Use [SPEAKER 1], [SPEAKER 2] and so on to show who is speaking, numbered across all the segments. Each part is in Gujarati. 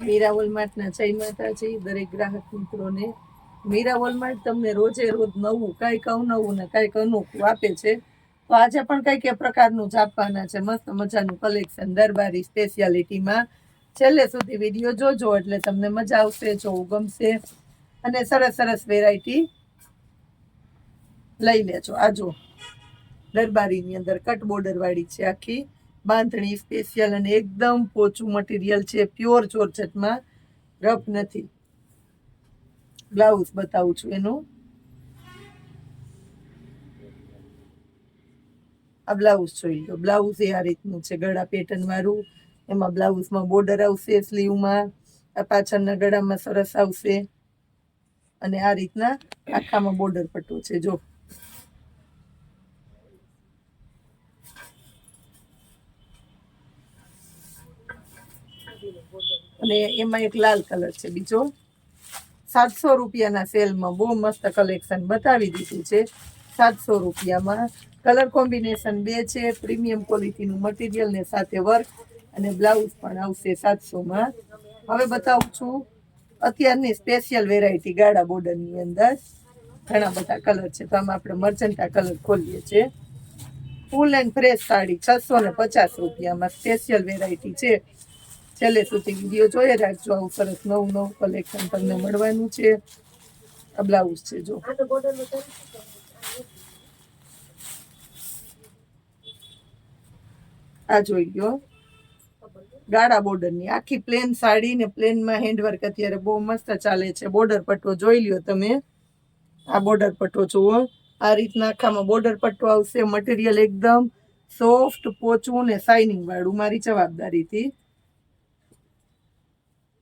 [SPEAKER 1] મીરા વોલમાર્ટના જય માતાજી, દરેક ગ્રાહક મિત્રોને. મીરા વોલમાર્ટ તમને રોજે રોજ નવું, કાંઈક અવનવું ને કાંઈક અનોખું આપે છે. તો આજે પણ કંઈક એ પ્રકારનું જ આપવાના છે. મસ્ત મજાનું કલેક્શન દરબારી સ્પેશિયાલિટીમાં છેલ્લે સુધી વીડિયો જોજો એટલે તમને મજા આવશે, જોવું ગમશે. અને સરસ સરસ વેરાયટી લઈ લેજો. આ જો, દરબારીની અંદર કટ બોર્ડર વાળી છે આખી. બાંધણી સ્પેશિયલ અને એકદમ પોચું મટીરિયલ છે. પ્યોર ચોરચટમાં રફ નથી. બ્લાઉઝ બતાવું છું એનું. આ બ્લાઉઝ જોઈ લો. બ્લાઉઝ એ આ રીતનું છે. ગળા પેટર્ન વાળું. એમાં બ્લાઉઝમાં બોર્ડર આવશે સ્લીવમાં આ પાછળના ગળામાં સરસ આવશે. અને આ રીતના આખામાં બોર્ડર પટ્ટો છે. જો અને એમાં એક લાલ કલર છે બીજો. સાતસો રૂપિયાના સેલમાં બહુ મસ્ત કલેક્શન બતાવી દીધું છે. સાતસો રૂપિયામાં. કલર કોમ્બિનેશન બે છે પ્રીમિયમ ક્વોલિટીનું મટીરિયલ ને સાથે વર્ક અને બ્લાઉઝ પણ આવશે સાતસોમાં. હવે બતાવું છું, અત્યારની સ્પેશિયલ વેરાયટી ગાળા બોર્ડરની અંદર. ઘણા બધા કલર છે, તો આમાં આપણે મર્ચન્ટા કલર ખોલીએ છીએ. ફૂલ એન્ડ ફ્રેશ સાડી છસો ને પચાસ રૂપિયામાં સ્પેશિયલ વેરાયટી છે. છેલ્લે સુધી વીડિયો જોઈ રાખજો. આવું સરસ નવું નવું કલેક્શન તમને મળવાનું છે. આ બ્લાઉઝ છે જો. આ જોઈ ગયો. ગાળા બોર્ડરની આખી પ્લેન સાડી ને પ્લેનમાં હેન્ડવર્ક અત્યારે બહુ મસ્ત ચાલે છે. બોર્ડર પટ્ટો જોઈ લ્યો તમે. આ બોર્ડર પટ્ટો જુઓ. આ રીતના આખામાં બોર્ડર પટ્ટો આવશે. મટીરિયલ એકદમ સોફ્ટ પોચું ને શાઇનિંગ વાળું. મારી જવાબદારીથી.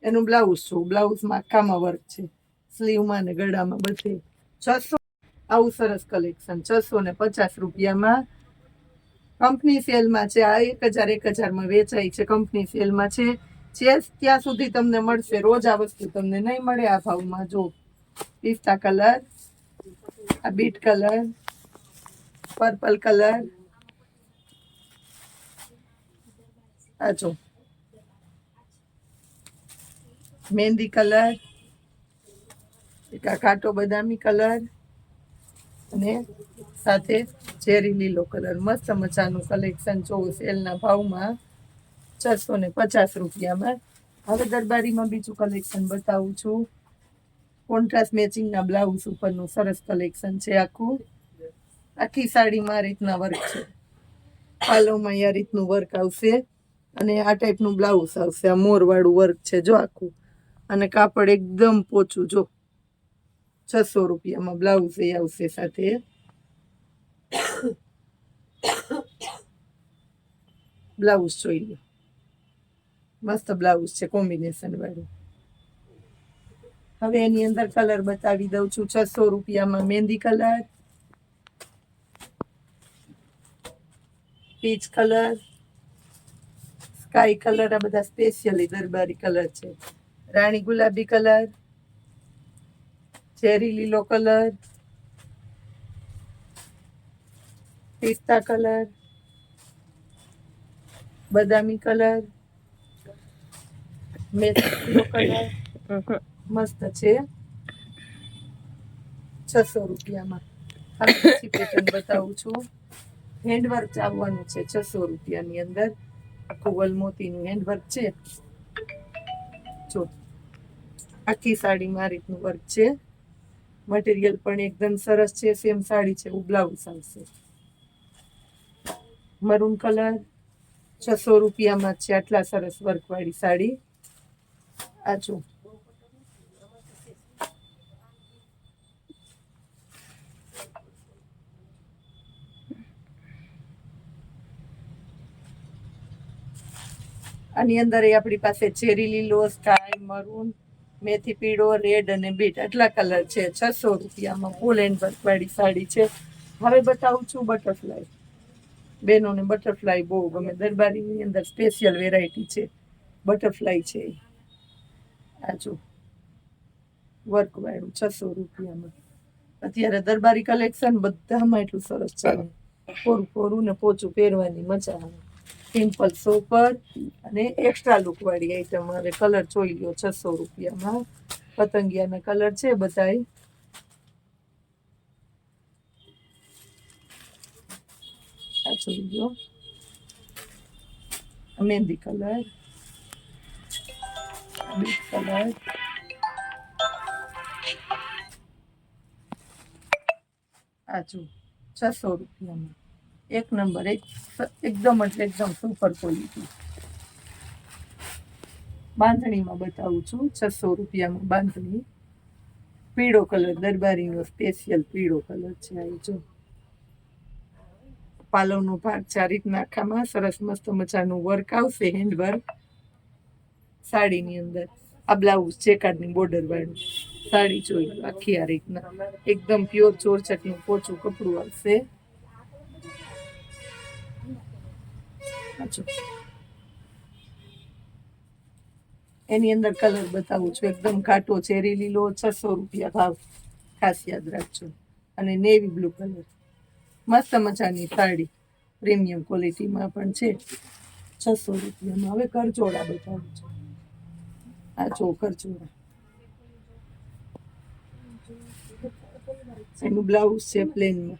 [SPEAKER 1] એનું બ્લાઉઝ છું બ્લાઉઝમાં આખામાં વર્ક છે. સ્લીવમાં ને ગળામાં બધે. છસો, આવું સરસ કલેક્શન છસો ને પચાસ રૂપિયામાં કંપની સેલમાં છે. આ એક હજાર, એક હજારમાં વેચાય છે કંપની સેલમાં છે. જે ત્યાં સુધી તમને મળશે. રોજ આ વસ્તુ તમને નહીં મળે આ ભાવમાં. જો, પિસ્તા કલર, આ બીટ કલર, પર્પલ કલર. આ જો મહેંદી કલર, એક આ કાટો બદામી કલર અને સાથે ઝેરી લીલો કલર. મસ્ત મજાનું કલેક્શન જોવો સેલના ભાવમાં છસો ને પચાસ રૂપિયામાં. હવે દરબારીમાં બીજું કલેક્શન બતાવું છું. કોન્ટ્રાસ્ટ મેચિંગના બ્લાઉઝ ઉપરનું સરસ કલેક્શન છે આખું. આખી સાડીમાં આ રીતના વર્ક છે. પાલોમાં આ રીતનું વર્ક આવશે અને આ ટાઈપનું બ્લાઉઝ આવશે. આ મોરવાળું વર્ક છે જો આખું. અને કાપડ એકદમ પોચું, જો. છસો રૂપિયામાં બ્લાઉઝ એ આવશે સાથે. બ્લાઉઝ જોઈ લો મસ્ત બ્લાઉઝ છે કોમ્બિનેશન વાળું. હવે એની અંદર કલર બતાવી દઉં છું, છસો રૂપિયામાં mehndi colour peach colour sky colour આ બધા સ્પેશિયલી દરબારી કલર છે. રાણી ગુલાબી કલર ચેરી લીલો કલર, પિસ્તા કલર, બદામી કલર, મેથીનો કલર, મસ્ત છે. છસો રૂપિયામાં. હવે બીજી પેટર્ન બતાવું છું. હેન્ડવર્ક આવવાનું છે છસો રૂપિયાની અંદર. આખું વલમોતીનું હેન્ડવર્ક છે. જો આખી સાડીમાં આ રીતનું વર્ક છે. મટીરિયલ પણ એકદમ સરસ છે સેમ સાડી છે, એવું બ્લાઉઝ આવશે. મરૂન કલર છસો રૂપિયામાં છે, આટલા સરસ વર્કવાળી સાડી. આ જો. આની અંદર એ આપણી પાસે ચેરી લીલો સ્કાય મરૂન મેથી પીળો રેડ અને બીટ આટલા કલર છે. છસો રૂપિયામાં ફૂલ એન્ડ વર્ક વાળી સાડી છે. હવે બતાવું છું બટરફ્લાય બહેનોને બટરફ્લાય બહુ ગમે. દરબારીની અંદર સ્પેશિયલ વેરાયટી છે. બટરફ્લાય છે આ જો. વર્કવાળું છસો રૂપિયામાં. અત્યારે દરબારી કલેક્શન બધામાં એટલું સરસ છે કોરું કોરું ને પોચું પહેરવાની મજા આવે. સિમ્પલ સોપર અને એક્સ્ટ્રા લુકવાળી આઈટમ હવે કલર જોઈ લ્યો છસો રૂપિયામાં. પતંગિયાના કલર છે બધાય. આ જોઈ લ્યો. મહેંદી કલર બીટ કલર આ જો છસો રૂપિયામાં. એક નંબર, એક એકદમ એટલે એકદમ સુપર ક્વોલિટી બાંધણીમાં બતાવું છું, છસો રૂપિયામાં બાંધણી. પીળો કલર, દરબારીનો સ્પેશિયલ પીળો કલર છે આ જો. પાલવનો ભાગ છે આ રીતના આખામાં, સરસ મસ્ત મજાનું વર્ક આવશે હેન્ડ વર્ક સાડીની અંદર આ બ્લાઉઝ ચેકાડની બોર્ડર વાળું સાડી જોઈ આખી આ રીતના. એકદમ પ્યોર ચોરચટનું પોચું કપડું આવશે. એની અંદર કલર બતાવું છું. એકદમ ઘાટો ચેરી લીલો છસો રૂપિયા ભાવ. ખાસ યાદ રાખજો. અને નેવી બ્લુ કલર મસ્ત મજાની સાડી. પ્રીમિયમ ક્વોલિટીમાં પણ છે. છસો રૂપિયામાં. હવે કરચોળા બતાવું છું. આ જો કરચોળા એનું બ્લાઉઝ છે પ્લેનમાં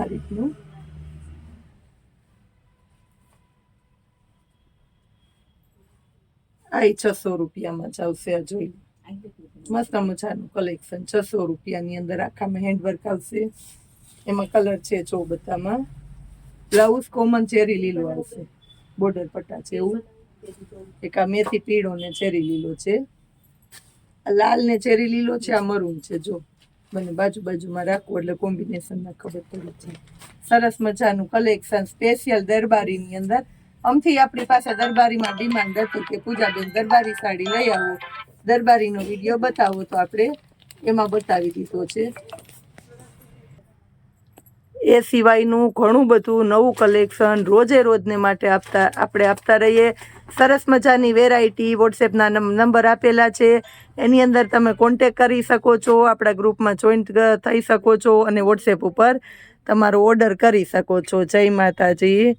[SPEAKER 1] આ રીતનું. આ છસો રૂપિયામાં જ આવશે આ જોઈ. મસ્ત મજાનું કલેક્શન છસો રૂપિયાની અંદર આખામાં હેન્ડવર્ક આવશે. એમાં કલર છે જો બધામાં. બ્લાઉઝ કોમન ચેરી લીલો આવશે. બોર્ડર પટ્ટા છે એવું. એક આ મેથી પીળો ને ચેરી લીલો છે. આ લાલ ને ચેરી લીલો છે, આ મરૂન છે, જો. મને બાજુ બાજુમાં રાખવું એટલે કોમ્બિનેશનમાં ખબર પડી છે સરસ મજાનું કલેક્શન સ્પેશિયલ દરબારીની અંદર આમથી આપણી પાસે દરબારીમાં ડિમાન્ડ હતી કે પૂજાબેન દરબારી સાડી લઈ આવો, દરબારીનો વીડિયો બતાવો તો આપણે એમાં બતાવી દીધો છે. એ સિવાયનું ઘણું બધું નવું કલેક્શન રોજે રોજને માટે આપતા, આપણે આપતા રહીએ. સરસ મજાની વેરાયટી વોટ્સએપના નંબર આપેલા છે. એની અંદર તમે કોન્ટેક કરી શકો છો, આપણા ગ્રુપમાં જોઈન્ટ થઈ શકો છો અને વોટ્સએપ ઉપર તમારો ઓર્ડર કરી શકો છો. જય માતાજી.